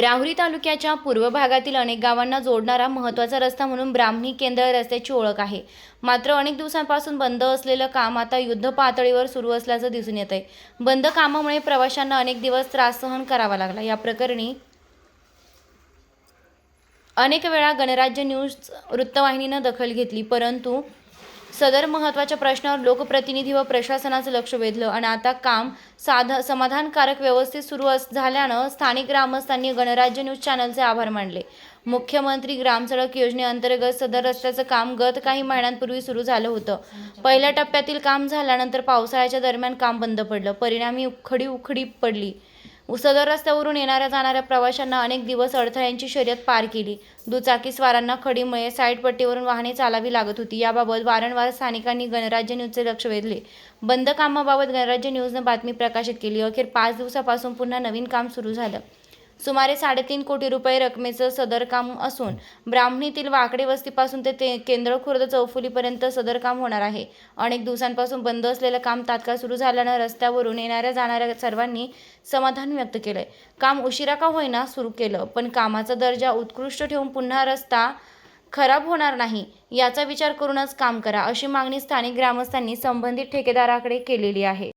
राहुरी तालुक्याच्या पूर्व भागातील अनेक गावांना जोडणारा महत्त्वाचा रस्ता म्हणून ब्राह्मणी केंद्र रस्त्याची ओळख आहे. मात्र अनेक दिवसांपासून बंद असलेलं काम आता युद्ध पातळीवर सुरू असल्याचं दिसून येत आहे बंद कामामुळे प्रवाशांना अनेक दिवस त्रास सहन करावा लागला. या प्रकरणी अनेक वेळा गणराज्य न्यूज वृत्तवाहिनीनं दखल घेतली परंतु सदर महत्त्वाच्या प्रश्नावर लोकप्रतिनिधी व प्रशासनाचं लक्ष वेधलं आणि आता काम साध समाधानकारक व्यवस्थित सुरू अस झाल्यानं स्थानिक ग्रामस्थांनी गणराज्य न्यूज चॅनलचे आभार मानले. मुख्यमंत्री ग्रामसडक योजनेअंतर्गत सदर रस्त्याचं काम गत काही महिन्यांपूर्वी सुरू झालं होतं. पहिल्या टप्प्यातील काम झाल्यानंतर पावसाळ्याच्या दरम्यान काम बंद पडलं. परिणामी उखडी उखडी पडली. सदर रस्त्यावरून येणाऱ्या जाणाऱ्या प्रवाशांना अनेक दिवस अडथळ्यांची शर्यत पार केली. दुचाकीस्वारांना खडीमुळे साईड पट्टीवरून वाहने चालावी लागत होती. याबाबत वारंवार स्थानिकांनी गणराज्य न्यूजचे लक्ष वेधले. बंद कामाबाबत गणराज्य न्यूजनं बातमी प्रकाशित केली. अखेर पाच दिवसापासून पुन्हा नवीन काम सुरू झालं. सुमारे साडेतीन कोटी रुपये रकमेचं सदर काम असून ब्राह्मणीतील वाकडे वस्तीपासून ते ते केंद्र खुर्द चौफुलीपर्यंत सदर काम होणार आहे. अनेक दिवसांपासून बंद असलेलं काम तात्काळ सुरू झाल्यानं रस्त्यावरून येणाऱ्या जाणाऱ्या सर्वांनी समाधान व्यक्त केलंय. काम उशिरा का होईना सुरू केलं पण कामाचा दर्जा उत्कृष्ट ठेवून पुन्हा रस्ता खराब होणार नाही याचा विचार करूनच काम करा अशी मागणी स्थानिक ग्रामस्थांनी संबंधित ठेकेदाराकडे केलेली आहे.